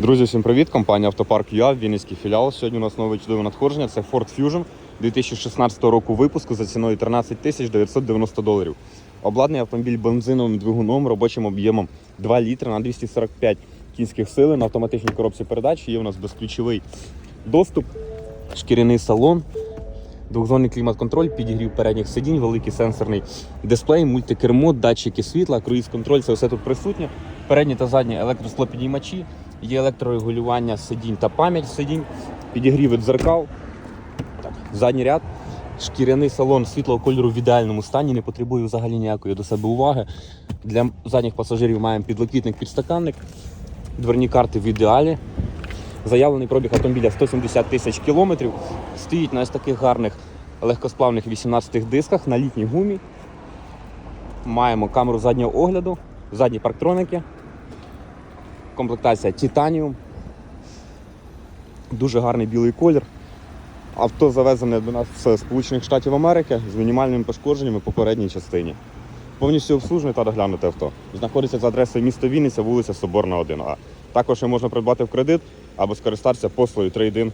Друзі, всім привіт! Компанія Автопарк ЮА, Вінницький філіал. Сьогодні у нас нове чудове надходження. Це Ford Fusion 2016 року випуску за ціною 13 тисяч 990 доларів. Обладнаний автомобіль бензиновим двигуном, робочим об'ємом 2 літри на 245 кінських сили на автоматичній коробці передач. Є у нас безключовий доступ, шкіряний салон, двохзонний клімат-контроль, підігрів передніх сидінь, великий сенсорний дисплей, мультикермо, датчики світла, круїз-контроль це все тут присутнє. Передні та задні електросклопідіймачі, є електрорегулювання сидінь та пам'ять сидінь, підігріви дзеркал, так, задній ряд, шкіряний салон світлого кольору в ідеальному стані, не потребує взагалі ніякої до себе уваги. Для задніх пасажирів маємо підлокітник, підстаканник, дверні карти в ідеалі. Заявлений пробіг автомобіля 170 тисяч кілометрів. Стоїть на ось таких гарних легкосплавних 18 дисках на літній гумі. Маємо камеру заднього огляду, задні парктроники, комплектація Titanium. Дуже гарний білий колір. Авто завезене до нас з Сполучених Штатів Америки з мінімальними пошкодженнями по передній частині. Повністю обслужене та доглянуте авто. Знаходиться за адресою міста Вінниця, вулиця Соборна 1А. Також можна придбати в кредит або скористатися послугою трейдин